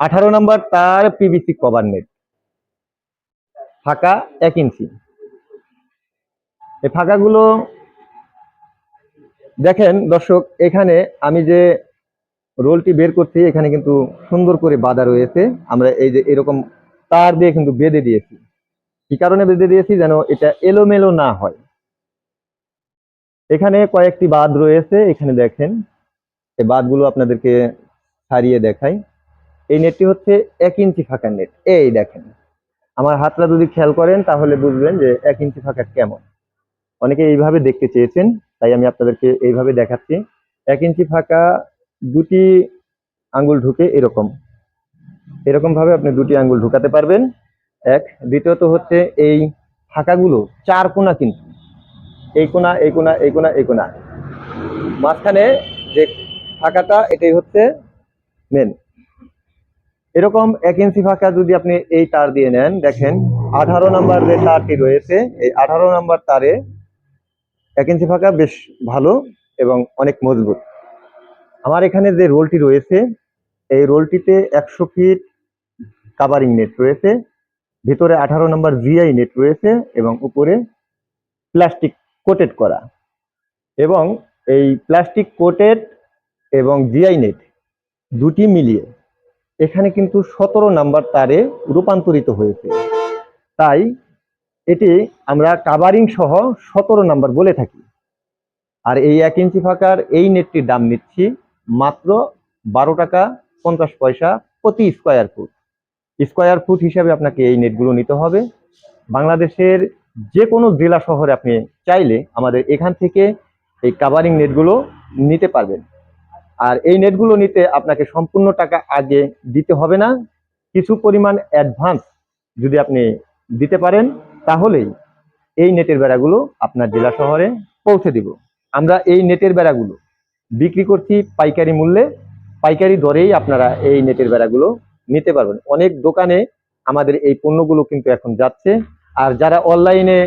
আঠারো নম্বর তার PVC cover net ফাঁকা এক ইঞ্চি এই ফাঁকাগুলো দেখেন দর্শক, এখানে আমি যে রোলটি বের করছি, এখানে কিন্তু সুন্দর করে বাঁধা রয়েছে। আমরা এই যে এরকম তার দিয়ে কিন্তু বেঁধে দিয়েছি। কি কারণে বেঁধে দিয়েছি? যেন এটা এলোমেলো না হয়। এখানে কয়েকটি বাঁধ রয়েছে, এখানে দেখেন। এই বাঁধগুলো আপনাদেরকে ছাড়িয়ে দেখাই। এই নেটটি হচ্ছে এক ইঞ্চি ফাঁকা নেট এই দেখেন, আমার হাতটা যদি খেয়াল করেন তাহলে বুঝবেন যে এক ইঞ্চি ফাঁকা কেমন। অনেকে এইভাবে দেখতে চেয়েছেন, তাই আমি আপনাদেরকে এইভাবে দেখাচ্ছি। এক ইঞ্চি ফাঁকা দুটি আঙ্গুল ঢুকে এরকম। এরকম ভাবে আপনি দুটি আঙ্গুল ঢুকাতে পারবেন। এক, দ্বিতীয়ত হচ্ছে এই ফাঁকাগুলো চার কোনা কিন্তু। এই কোনা এই কোনা এই কোনা এই কোনা মাঝখানে যে ফাঁকাটা, এটাই হচ্ছে মেন এরকম এক ইঞ্চি ফাঁকা যদি আপনি এই তার দিয়ে নেন, দেখেন আঠারো নাম্বার যে তারটি রয়েছে, এই আঠারো নাম্বার তারে এক ইঞ্চি ফাঁকা বেশ ভালো এবং অনেক মজবুত। আমার এখানে যে রোলটি রয়েছে, এই রোলটিতে একশো ফিট কাভারিং নেট রয়েছে, ভিতরে আঠারো নম্বর জিআই নেট রয়েছে এবং উপরে প্লাস্টিক কোটেড করা। এবং এই প্লাস্টিক কোটেড এবং জিআই নেট দুটি মিলিয়ে এখানে কিন্তু সতেরো নাম্বার তারে রূপান্তরিত হয়েছে। তাই এটি আমরা কাভারিং সহ সতেরো নাম্বার বলে থাকি। আর এই এক ইঞ্চি ফাঁকার এই নেটটির দাম নিচ্ছি মাত্র বারো টাকা পঞ্চাশ পয়সা প্রতি স্কোয়ার ফুট স্কোয়ার ফুট হিসাবে আপনাকে এই নেটগুলো নিতে হবে। বাংলাদেশের যে কোনো জেলা শহরে আপনি চাইলে আমাদের এখান থেকে এই কাভারিং নেটগুলো নিতে পারবেন। আর এই নেটগুলো নিতে আপনাকে সম্পূর্ণ টাকা আগে দিতে হবে না। কিছু পরিমাণ অ্যাডভান্স যদি আপনি দিতে পারেন, তাহলেই এই নেটের বেড়াগুলো আপনার জেলা শহরে পৌঁছে দিব। আমরা এই নেটের বেড়াগুলো বিক্রি করছি পাইকারি মূল্যে। পাইকারি দরেই আপনারা এই নেটের বেড়াগুলো নিতে পারবেন। অনেক দোকানে আমাদের এই পণ্যগুলো কিন্তু এখন যাচ্ছে। আর যারা অনলাইনে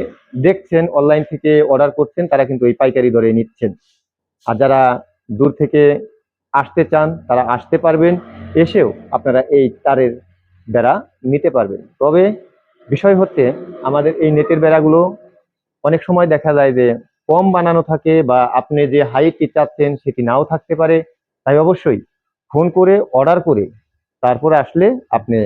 দেখছেন, অনলাইন থেকে অর্ডার করছেন, তারা কিন্তু এই পাইকারি দরে নিচ্ছেন। আর যারা দূর থেকে আসতে চান, তারা আসতে পারবেন, এসেও আপনারা এই তারের বেড়া নিতে পারবেন। তবে বিষয় হচ্ছে, আমাদের এই নেটের বেড়াগুলো অনেক সময় দেখা যায় যে কম বানানো থাকে বা আপনি যে হাইটটি চাচ্ছেন সেটি নাও থাকতে পারে। তাই অবশ্যই ফোন করে অর্ডার করে তারপরে আসলে আপনি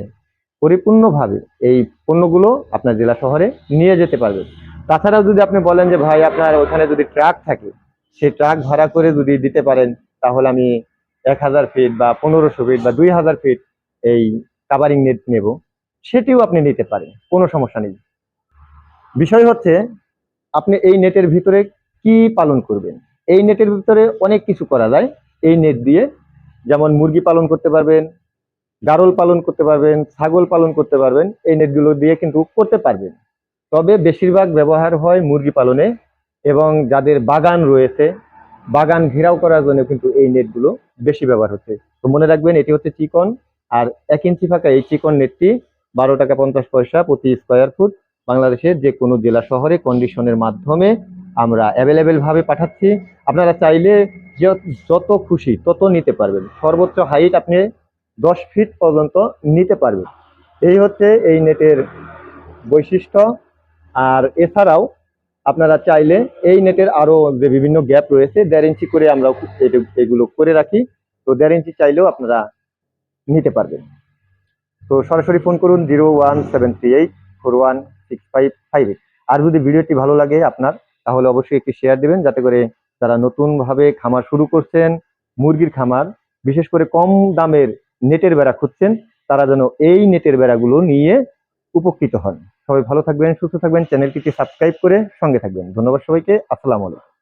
পরিপূর্ণভাবে এই পণ্যগুলো আপনার জেলা শহরে নিয়ে যেতে পারবেন। তাছাড়াও যদি আপনি বলেন যে, ভাই, আপনার ওখানে যদি ট্রাক থাকে সেই ট্রাক ভাড়া করে যদি দিতে পারেন, তাহলে আমি এক হাজার ফিট বা পনেরোশো ফিট বা দুই হাজার ফিট এই কাভারিং নেট নেব, সেটিও আপনি নিতে পারেন, কোনো সমস্যা নেই। বিষয় হচ্ছে, আপনি এই নেটের ভিতরে কি পালন করবেন? এই নেটের ভিতরে অনেক কিছু করা যায়। এই নেট দিয়ে যেমন মুরগি পালন করতে পারবেন, গারল পালন করতে পারবেন, ছাগল পালন করতে পারবেন, এই নেটগুলো দিয়ে কিন্তু করতে পারবেন। তবে বেশিরভাগ ব্যবহার হয় মুরগি পালনে এবং যাদের বাগান রয়েছে বাগান ঘেরাও করার জন্য কিন্তু এই নেটগুলো বেশি ব্যবহার হচ্ছে। তো মনে রাখবেন, এটি হচ্ছে চিকন, আর এক ইঞ্চি ফাঁকা এই চিকন নেটটি বারো টাকা পঞ্চাশ পয়সা প্রতি স্কোয়ার ফুট বাংলাদেশের যে কোনো জেলা শহরে কন্ডিশনের মাধ্যমে আমরা অ্যাভেলেবেল ভাবে পাঠাচ্ছি। আপনারা চাইলে যত খুশি তত নিতে পারবেন। সর্বোচ্চ হাইট আপনি দশ ফিট পর্যন্ত নিতে পারবেন। এই হচ্ছে এই নেটের বৈশিষ্ট্য। আর এছাড়াও আপনারা চাইলে এই নেটের আরও যে বিভিন্ন গ্যাপ রয়েছে, দেড় ইঞ্চি করে আমরা এগুলো করে রাখি। তো দেড় ইঞ্চি চাইলেও আপনারা নিতে পারবেন। তো সরাসরি ফোন করুন zero one seven three eight four one six five five eight. আর যদি ভিডিওটি ভালো লাগে আপনার, তাহলে অবশ্যই একটি শেয়ার দেবেন, যাতে করে যারা নতুনভাবে খামার শুরু করছেন, মুরগির খামার, বিশেষ করে কম দামের নেটের বেড়া খুঁজছেন, তারা যেন এই নেটের বেড়াগুলো নিয়ে উপকৃত হন। সবাই ভালো থাকবেন সুস্থ থাকবেন চ্যানেলটিকে সাবস্ক্রাইব করে সঙ্গে থাকবেন। ধন্যবাদ সবাইকে আসসালামু আলাইকুম।